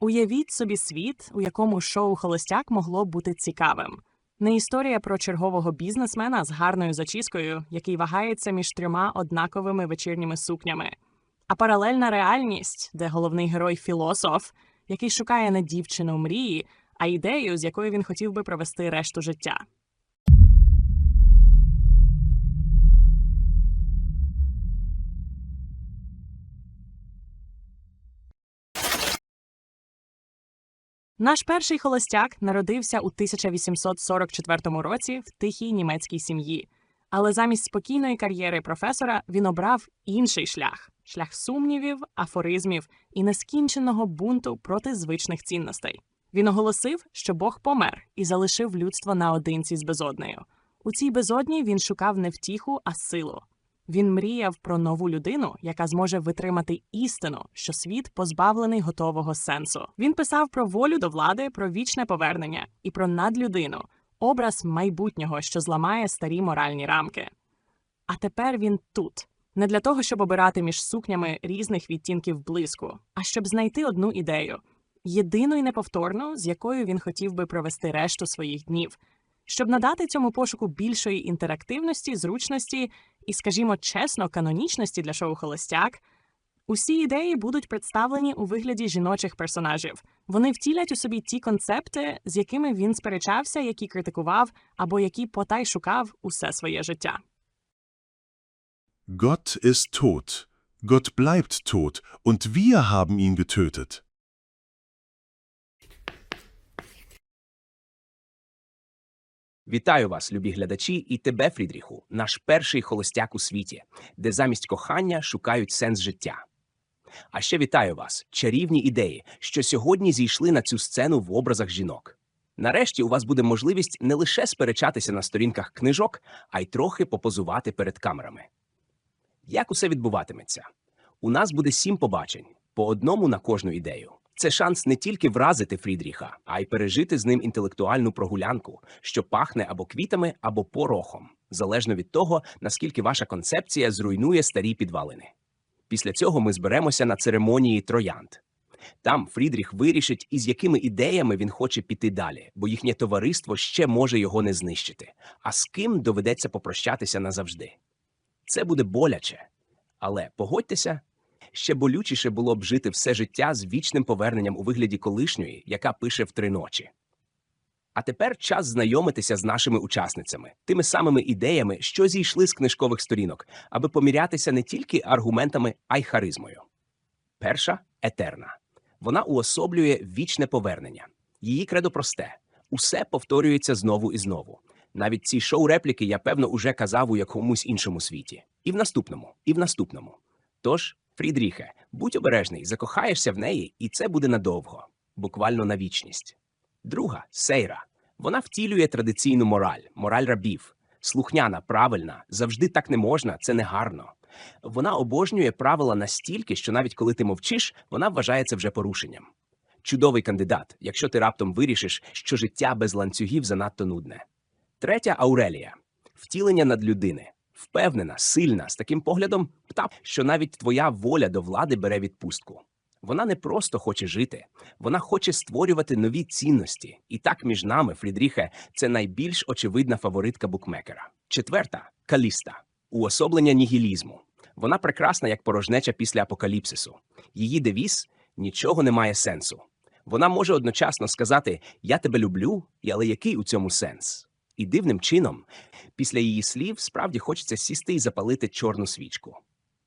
Уявіть собі світ, у якому шоу Холостяк могло бути цікавим. Не історія про чергового бізнесмена з гарною зачіскою, який вагається між трьома однаковими вечірніми сукнями, а паралельна реальність, де головний герой філософ, який шукає не дівчину мрії, а ідею, з якою він хотів би провести решту життя. Наш перший холостяк народився у 1844 році в тихій німецькій сім'ї. Але замість спокійної кар'єри професора він обрав інший шлях шлях сумнівів, афоризмів і нескінченого бунту проти звичних цінностей. Він оголосив, що Бог помер і залишив людство наодинці з безоднею. У цій безодні він шукав не втіху, а силу. Він мріяв про нову людину, яка зможе витримати істину, що світ позбавлений готового сенсу. Він писав про волю до влади, про вічне повернення і про надлюдину, образ майбутнього, що зламає старі моральні рамки. А тепер він тут не для того, щоб обирати між сукнями різних відтінків блиску, а щоб знайти одну ідею єдину і неповторну, з якою він хотів би провести решту своїх днів, щоб надати цьому пошуку більшої інтерактивності, зручності і, скажімо чесно, канонічності для шоу Холостяк. Усі ідеї будуть представлені у вигляді жіночих персонажів. Вони втілять у собі ті концепти, з якими він сперечався, які критикував, або які потай шукав усе своє життя. Gott ist tot. Gott bleibt tot, und wir haben ihn getötet. Вітаю вас, любі глядачі, і тебе, Фрідріху, наш перший холостяк у світі, де замість кохання шукають сенс життя. А ще вітаю вас, чарівні ідеї, що сьогодні зійшли на цю сцену в образах жінок. Нарешті у вас буде можливість не лише сперечатися на сторінках книжок, а й трохи попозувати перед камерами. Як усе відбуватиметься? У нас буде сім побачень, по одному на кожну ідею. Це шанс не тільки вразити Фрідріха, а й пережити з ним інтелектуальну прогулянку, що пахне або квітами, або порохом, залежно від того, наскільки ваша концепція зруйнує старі підвалини. Після цього ми зберемося на церемонії троянд. Там Фрідріх вирішить, із якими ідеями він хоче піти далі, бо їхнє товариство ще може його не знищити, а з ким доведеться попрощатися назавжди. Це буде боляче, але погодьтеся, ще болючіше було б жити все життя з вічним поверненням у вигляді колишньої, яка пише в три ночі. А тепер час знайомитися з нашими учасницями, тими самими ідеями, що зійшли з книжкових сторінок, аби помірятися не тільки аргументами, а й харизмою. Перша етерна. Вона уособлює вічне повернення. Її кредо просте усе повторюється знову і знову. Навіть ці шоу-репліки я, певно, уже казав у якомусь іншому світі. І в наступному, і в наступному. Тож, Фрідріхе, будь обережний, закохаєшся в неї, і це буде надовго, буквально на вічність. Друга сейра. Вона втілює традиційну мораль, мораль рабів. Слухняна, правильна, завжди так не можна, це не гарно. Вона обожнює правила настільки, що навіть коли ти мовчиш, вона вважає це вже порушенням. Чудовий кандидат, якщо ти раптом вирішиш, що життя без ланцюгів занадто нудне. Третя Аурелія втілення надлюдини. Впевнена, сильна, з таким поглядом птах, що навіть твоя воля до влади бере відпустку. Вона не просто хоче жити, вона хоче створювати нові цінності. І так між нами, Фрідріхе, це найбільш очевидна фаворитка букмекера. Четверта Каліста уособлення нігілізму. Вона прекрасна як порожнеча після апокаліпсису. Її девіз нічого не має сенсу. Вона може одночасно сказати Я тебе люблю, але який у цьому сенс? І дивним чином, після її слів справді хочеться сісти і запалити чорну свічку.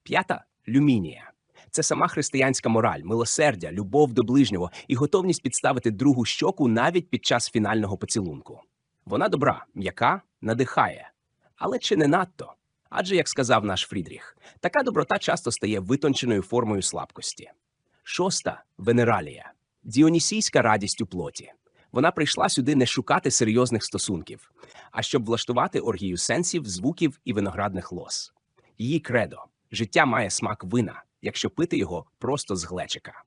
П'ята люмінія. Це сама християнська мораль, милосердя, любов до ближнього і готовність підставити другу щоку навіть під час фінального поцілунку. Вона добра, м'яка, надихає. Але чи не надто? Адже, як сказав наш Фрідріх, така доброта часто стає витонченою формою слабкості. Шоста венералія діонісійська радість у плоті. Вона прийшла сюди не шукати серйозних стосунків, а щоб влаштувати оргію сенсів, звуків і виноградних лос. Її кредо життя має смак вина, якщо пити його просто з глечика.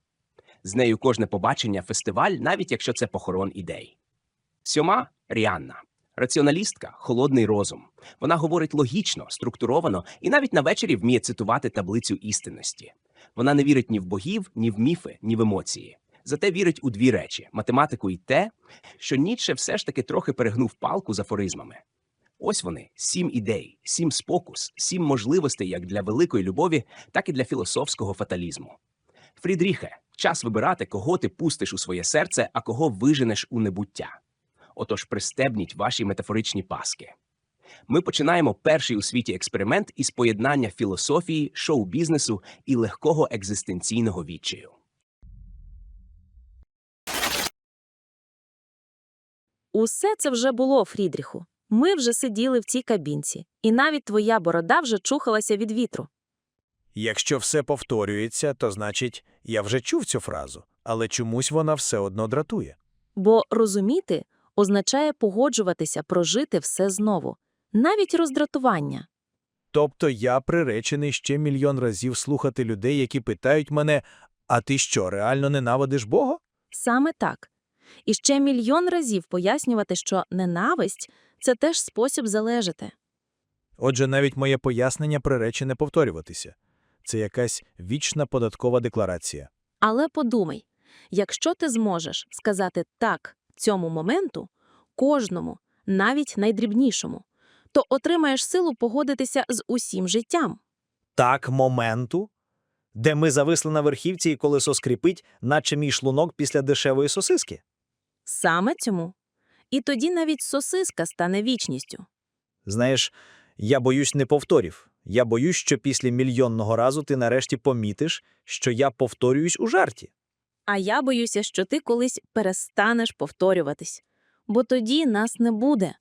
З нею кожне побачення фестиваль, навіть якщо це похорон ідей. Сьома Ріанна. Раціоналістка, холодний розум. Вона говорить логічно, структуровано і навіть на вечері вміє цитувати таблицю істинності. Вона не вірить ні в богів, ні в міфи, ні в емоції. Зате вірить у дві речі: математику і те, що Ніцше все ж таки трохи перегнув палку з афоризмами. Ось вони сім ідей, сім спокус, сім можливостей як для великої любові, так і для філософського фаталізму. Фрідріхе, час вибирати, кого ти пустиш у своє серце, а кого виженеш у небуття. Отож, пристебніть ваші метафоричні паски. Ми починаємо перший у світі експеримент із поєднання філософії, шоу-бізнесу і легкого екзистенційного відчаю. Усе це вже було, Фрідріху. Ми вже сиділи в цій кабінці, і навіть твоя борода вже чухалася від вітру. Якщо все повторюється, то значить, я вже чув цю фразу, але чомусь вона все одно дратує. Бо розуміти означає погоджуватися прожити все знову, навіть роздратування. Тобто я приречений ще мільйон разів слухати людей, які питають мене: а ти що, реально ненавидиш Бога? Саме так. І ще мільйон разів пояснювати, що ненависть це теж спосіб залежати. Отже, навіть моє пояснення приречене повторюватися. Це якась вічна податкова декларація. Але подумай, якщо ти зможеш сказати так цьому моменту, кожному, навіть найдрібнішому, то отримаєш силу погодитися з усім життям. Так, моменту, де ми зависли на верхівці і колесо скрипить, наче мій шлунок після дешевої сосиски. Саме цьому. І тоді навіть сосиска стане вічністю. Знаєш, я боюсь не повторів. Я боюсь, що після мільйонного разу ти нарешті помітиш, що я повторююсь у жарті. А я боюся, що ти колись перестанеш повторюватись, бо тоді нас не буде.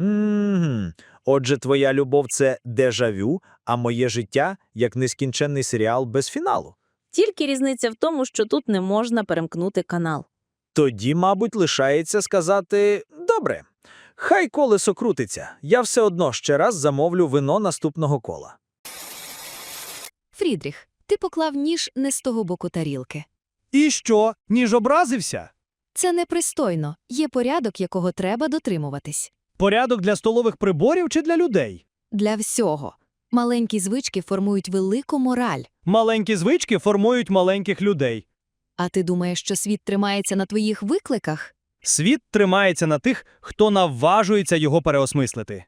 м Отже, твоя любов це дежавю, а моє життя як нескінченний серіал без фіналу. Тільки різниця в тому, що тут не можна перемкнути канал. Тоді, мабуть, лишається сказати добре. Хай колесо крутиться. Я все одно ще раз замовлю вино наступного кола. Фрідріх, ти поклав ніж не з того боку тарілки. І що? Ніж образився? Це непристойно, є порядок, якого треба дотримуватись. Порядок для столових приборів чи для людей? Для всього. Маленькі звички формують велику мораль. Маленькі звички формують маленьких людей. А ти думаєш, що світ тримається на твоїх викликах? Світ тримається на тих, хто наважується його переосмислити.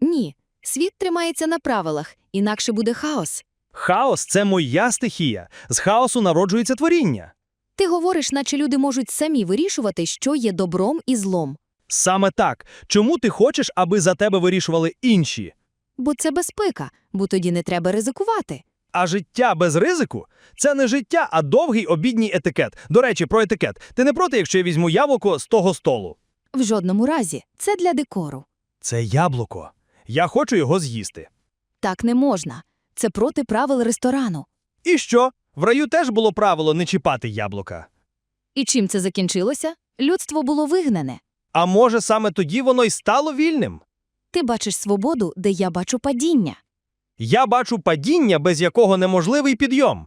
Ні. Світ тримається на правилах, інакше буде хаос. Хаос це моя стихія. З хаосу народжується творіння. Ти говориш, наче люди можуть самі вирішувати, що є добром і злом. Саме так. Чому ти хочеш, аби за тебе вирішували інші? Бо це безпека, бо тоді не треба ризикувати. А життя без ризику це не життя, а довгий обідній етикет. До речі, про етикет. Ти не проти, якщо я візьму яблуко з того столу? В жодному разі це для декору. Це яблуко. Я хочу його з'їсти. Так не можна. Це проти правил ресторану. І що? В раю теж було правило не чіпати яблука. І чим це закінчилося? Людство було вигнане. А може, саме тоді воно й стало вільним? Ти бачиш свободу, де я бачу падіння. Я бачу падіння, без якого неможливий підйом.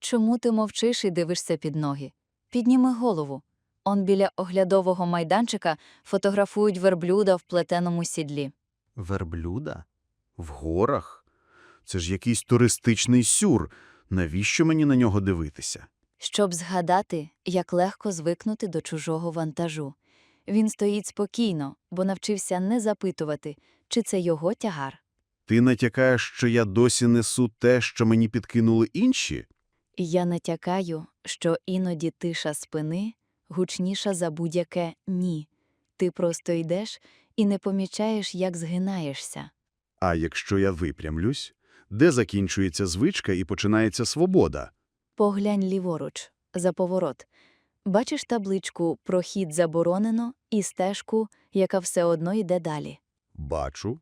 Чому ти мовчиш і дивишся під ноги? Підніми голову. Он біля оглядового майданчика фотографують верблюда в плетеному сідлі. Верблюда? В горах? Це ж якийсь туристичний сюр. Навіщо мені на нього дивитися? Щоб згадати, як легко звикнути до чужого вантажу. Він стоїть спокійно, бо навчився не запитувати, чи це його тягар. Ти натякаєш, що я досі несу те, що мені підкинули інші? Я натякаю, що іноді тиша спини гучніша за будь-яке ні. Ти просто йдеш і не помічаєш, як згинаєшся. А якщо я випрямлюсь, де закінчується звичка і починається свобода? Поглянь ліворуч, за поворот. Бачиш табличку «Прохід заборонено» і стежку, яка все одно йде далі. Бачу.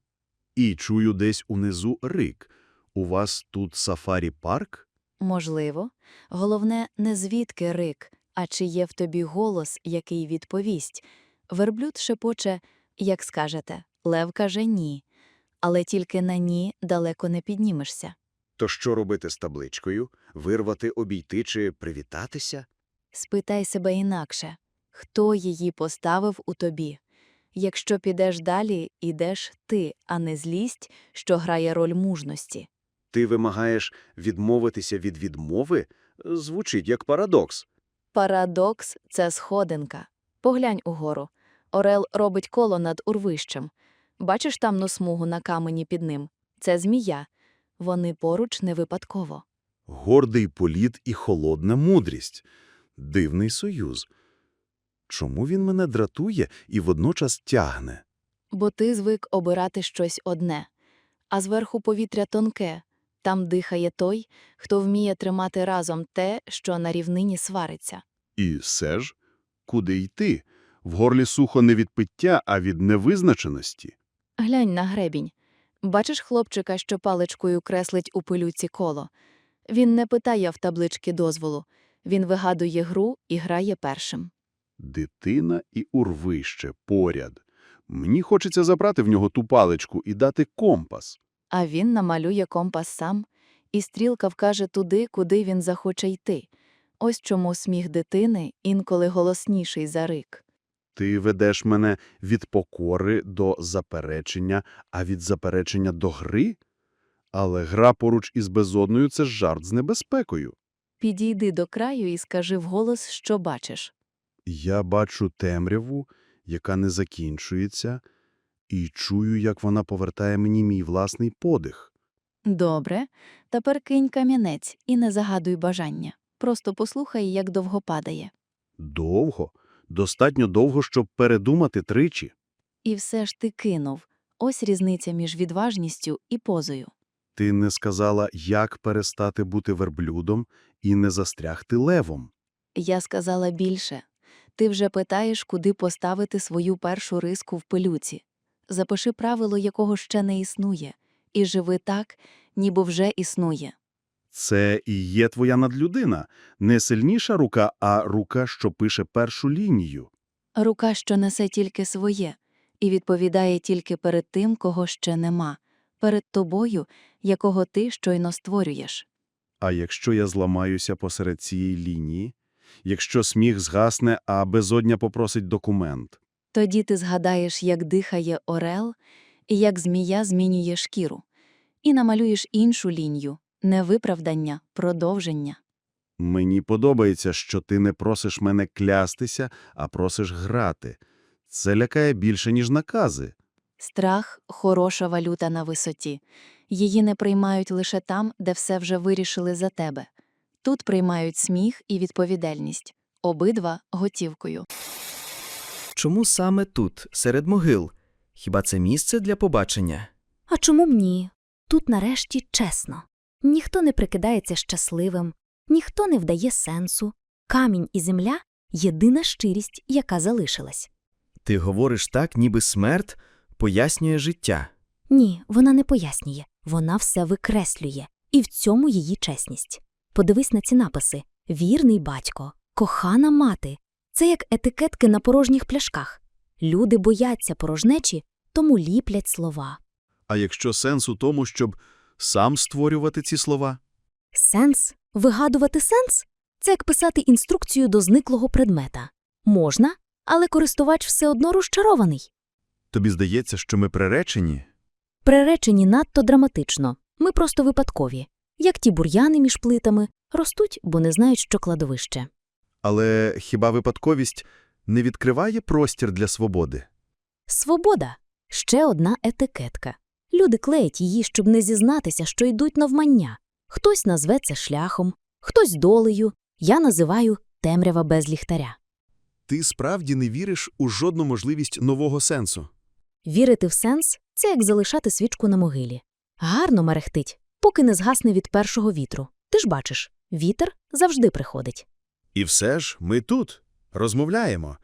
І чую десь унизу рик. У вас тут сафарі-парк? Можливо. Головне, не звідки рик, а чи є в тобі голос, який відповість. Верблюд шепоче, як скажете, лев каже ні. Але тільки на ні далеко не піднімешся. То що робити з табличкою? Вирвати, обійти чи привітатися? Спитай себе інакше, хто її поставив у тобі. Якщо підеш далі, ідеш ти, а не злість, що грає роль мужності. Ти вимагаєш відмовитися від відмови? Звучить як парадокс. Парадокс це сходинка. Поглянь угору. Орел робить коло над урвищем. Бачиш тамну смугу на камені під ним? Це змія. Вони поруч не випадково. Гордий політ і холодна мудрість. Дивний союз. Чому він мене дратує і водночас тягне? Бо ти звик обирати щось одне, а зверху повітря тонке. Там дихає той, хто вміє тримати разом те, що на рівнині свариться. І все ж, куди йти? В горлі сухо не від пиття, а від невизначеності. Глянь на гребінь. Бачиш хлопчика, що паличкою креслить у пилюці коло. Він не питає в таблички дозволу. Він вигадує гру і грає першим. Дитина і урвище поряд. Мені хочеться забрати в нього ту паличку і дати компас. А він намалює компас сам, і стрілка вкаже туди, куди він захоче йти. Ось чому сміх дитини інколи голосніший за рик. Ти ведеш мене від покори до заперечення, а від заперечення до гри? Але гра поруч із безодною – це жарт з небезпекою. Підійди до краю і скажи вголос, що бачиш. Я бачу темряву, яка не закінчується, і чую, як вона повертає мені мій власний подих. Добре, тепер кинь камінець і не загадуй бажання. Просто послухай, як довго падає. Довго? Достатньо довго, щоб передумати тричі. І все ж ти кинув. Ось різниця між відважністю і позою. Ти не сказала, як перестати бути верблюдом і не застрягти левом. Я сказала більше. Ти вже питаєш, куди поставити свою першу риску в пилюці. Запиши правило, якого ще не існує, і живи так, ніби вже існує. Це і є твоя надлюдина. Не сильніша рука, а рука, що пише першу лінію. Рука, що несе тільки своє, і відповідає тільки перед тим, кого ще нема, перед тобою, якого ти щойно створюєш. А якщо я зламаюся посеред цієї лінії? Якщо сміх згасне, а безодня попросить документ? Тоді ти згадаєш, як дихає орел, і як змія змінює шкіру, і намалюєш іншу лінію не виправдання, продовження. Мені подобається, що ти не просиш мене клястися, а просиш грати. Це лякає більше, ніж накази. Страх хороша валюта на висоті. Її не приймають лише там, де все вже вирішили за тебе. Тут приймають сміх і відповідальність, обидва готівкою. Чому саме тут, серед могил? Хіба це місце для побачення? А чому б ні? Тут нарешті чесно. Ніхто не прикидається щасливим, ніхто не вдає сенсу. Камінь і земля єдина щирість, яка залишилась. Ти говориш так, ніби смерть пояснює життя. Ні, вона не пояснює, вона все викреслює, і в цьому її чесність. Подивись на ці написи: вірний батько, кохана мати. Це як етикетки на порожніх пляшках. Люди бояться порожнечі, тому ліплять слова. А якщо сенс у тому, щоб сам створювати ці слова? Сенс? Вигадувати сенс? Це як писати інструкцію до зниклого предмета. Можна, але користувач все одно розчарований. Тобі здається, що ми приречені? Приречені надто драматично. Ми просто випадкові. Як ті бур'яни між плитами, ростуть, бо не знають, що кладовище. Але хіба випадковість не відкриває простір для свободи? Свобода ще одна етикетка. Люди клеять її, щоб не зізнатися, що йдуть навмання. Хтось назве це шляхом, хтось долею. Я називаю темрява без ліхтаря. Ти справді не віриш у жодну можливість нового сенсу? Вірити в сенс це як залишати свічку на могилі. Гарно мерехтить, поки не згасне від першого вітру. Ти ж бачиш, вітер завжди приходить. І все ж ми тут, розмовляємо.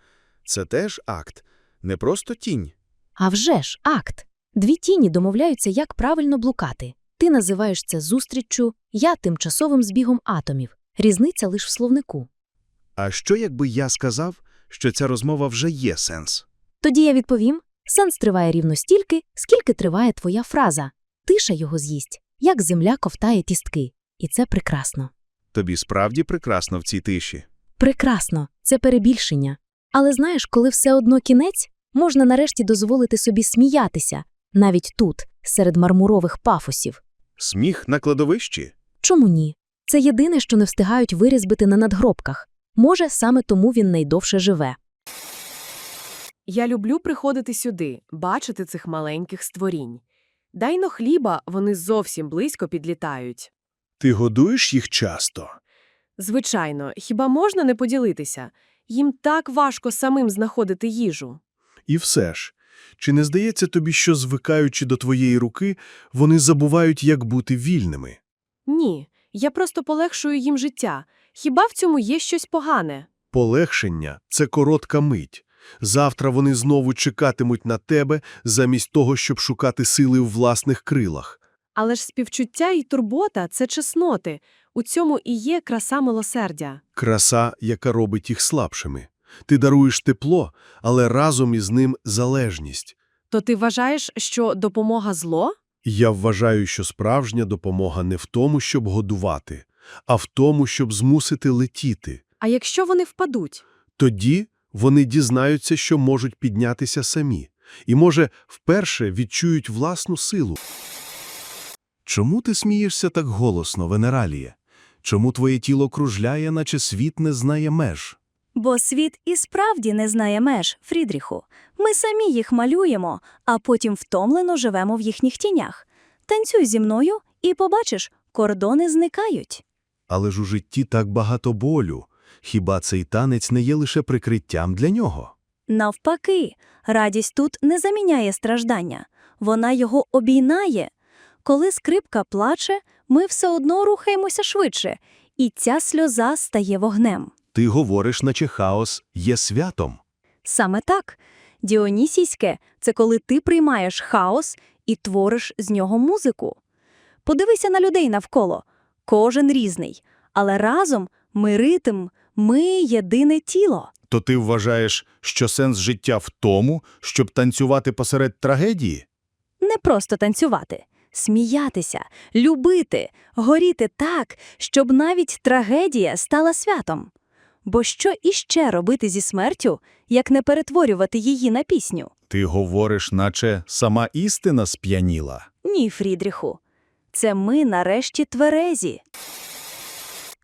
Це теж акт, не просто тінь. А вже ж, акт. Дві тіні домовляються, як правильно блукати. Ти називаєш це зустріччю, я тимчасовим збігом атомів. Різниця лише в словнику. А що, якби я сказав, що ця розмова вже є сенс? Тоді я відповім: сенс триває рівно стільки, скільки триває твоя фраза. Тиша його з'їсть, як земля ковтає тістки. І це прекрасно. Тобі справді прекрасно в цій тиші. Прекрасно, це перебільшення. Але знаєш, коли все одно кінець, можна нарешті дозволити собі сміятися, навіть тут, серед мармурових пафосів. Сміх на кладовищі? Чому ні? Це єдине, що не встигають вирізбити на надгробках. Може, саме тому він найдовше живе. Я люблю приходити сюди, бачити цих маленьких створінь. Дай но хліба, вони зовсім близько підлітають. Ти годуєш їх часто? Звичайно, хіба можна не поділитися? Їм так важко самим знаходити їжу. І все ж, чи не здається тобі, що, звикаючи до твоєї руки, вони забувають, як бути вільними? Ні, я просто полегшую їм життя. Хіба в цьому є щось погане? Полегшення – це коротка мить. Завтра вони знову чекатимуть на тебе, замість того, щоб шукати сили в власних крилах. Але ж співчуття і турбота це чесноти. У цьому і є краса милосердя. Краса, яка робить їх слабшими. Ти даруєш тепло, але разом із ним залежність. То ти вважаєш, що допомога зло? Я вважаю, що справжня допомога не в тому, щоб годувати, а в тому, щоб змусити летіти. А якщо вони впадуть? Тоді вони дізнаються, що можуть піднятися самі, і, може, вперше відчують власну силу. Чому ти смієшся так голосно, Венераліє? Чому твоє тіло кружляє, наче світ не знає меж? Бо світ і справді не знає меж, Фрідріху. Ми самі їх малюємо, а потім втомлено живемо в їхніх тінях. Танцюй зі мною і побачиш, кордони зникають. Але ж у житті так багато болю. Хіба цей танець не є лише прикриттям для нього? Навпаки, радість тут не заміняє страждання, вона його обійнає. Коли скрипка плаче, ми все одно рухаємося швидше, і ця сльоза стає вогнем. Ти говориш, наче хаос є святом. Саме так. Діонісійське – це коли ти приймаєш хаос і твориш з нього музику. Подивися на людей навколо. Кожен різний. Але разом ми ритм, ми єдине тіло. То ти вважаєш, що сенс життя в тому, щоб танцювати посеред трагедії? Не просто танцювати, сміятися, любити, горіти так, щоб навіть трагедія стала святом. Бо що іще робити зі смертю, як не перетворювати її на пісню? Ти говориш, наче сама істина сп'яніла. Ні, Фрідріху. Це ми нарешті тверезі.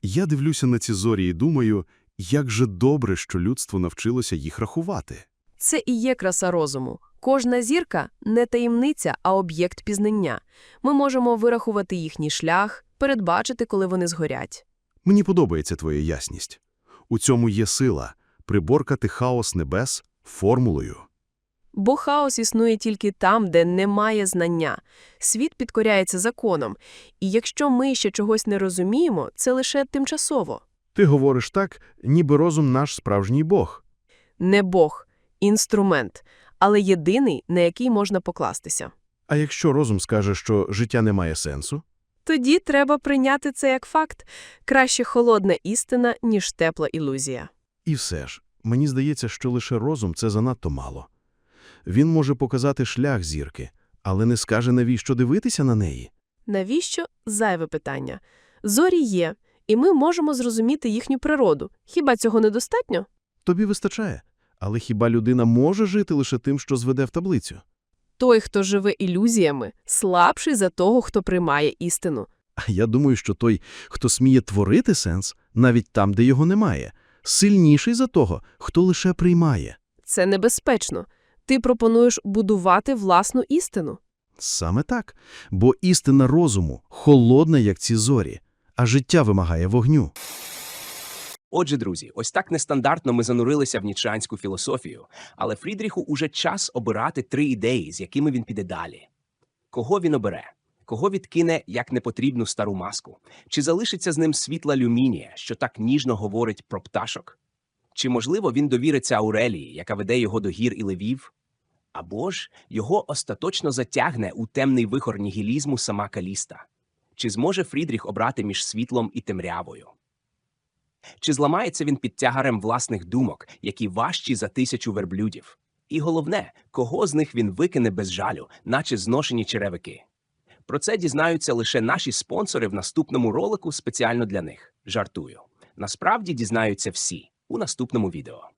Я дивлюся на ці зорі і думаю, як же добре, що людство навчилося їх рахувати. Це і є краса розуму. Кожна зірка не таємниця, а об'єкт пізнання. Ми можемо вирахувати їхній шлях, передбачити, коли вони згорять. Мені подобається твоя ясність. У цьому є сила – приборкати хаос небес формулою. Бо хаос існує тільки там, де немає знання. Світ підкоряється законом, і якщо ми ще чогось не розуміємо, це лише тимчасово. Ти говориш так, ніби розум наш справжній Бог. Не Бог, інструмент, але єдиний, на який можна покластися. А якщо розум скаже, що життя не має сенсу? Тоді треба прийняти це як факт. Краще холодна істина, ніж тепла ілюзія. І все ж, мені здається, що лише розум – це занадто мало. Він може показати шлях зірки, але не скаже, навіщо дивитися на неї. Навіщо зайве питання? Зорі є, і ми можемо зрозуміти їхню природу. Хіба цього недостатньо? Тобі вистачає. Але хіба людина може жити лише тим, що зведе в таблицю? Той, хто живе ілюзіями, слабший за того, хто приймає істину. А я думаю, що той, хто сміє творити сенс, навіть там, де його немає, сильніший за того, хто лише приймає. Це небезпечно. Ти пропонуєш будувати власну істину. Саме так. Бо істина розуму холодна, як ці зорі, а життя вимагає вогню. Отже, друзі, ось так нестандартно ми занурилися в нічанську філософію, але Фрідріху уже час обирати три ідеї, з якими він піде далі. Кого він обере? Кого відкине як непотрібну стару маску? Чи залишиться з ним світла люмінія, що так ніжно говорить про пташок? Чи, можливо, він довіриться Аурелії, яка веде його до гір і левів? Або ж його остаточно затягне у темний вихор нігілізму сама Каліста? Чи зможе Фрідріх обрати між світлом і темрявою? Чи зламається він під тягарем власних думок, які важчі за тисячу верблюдів? І головне, кого з них він викине без жалю, наче зношені черевики? Про це дізнаються лише наші спонсори в наступному ролику спеціально для них. Жартую. Насправді дізнаються всі у наступному відео.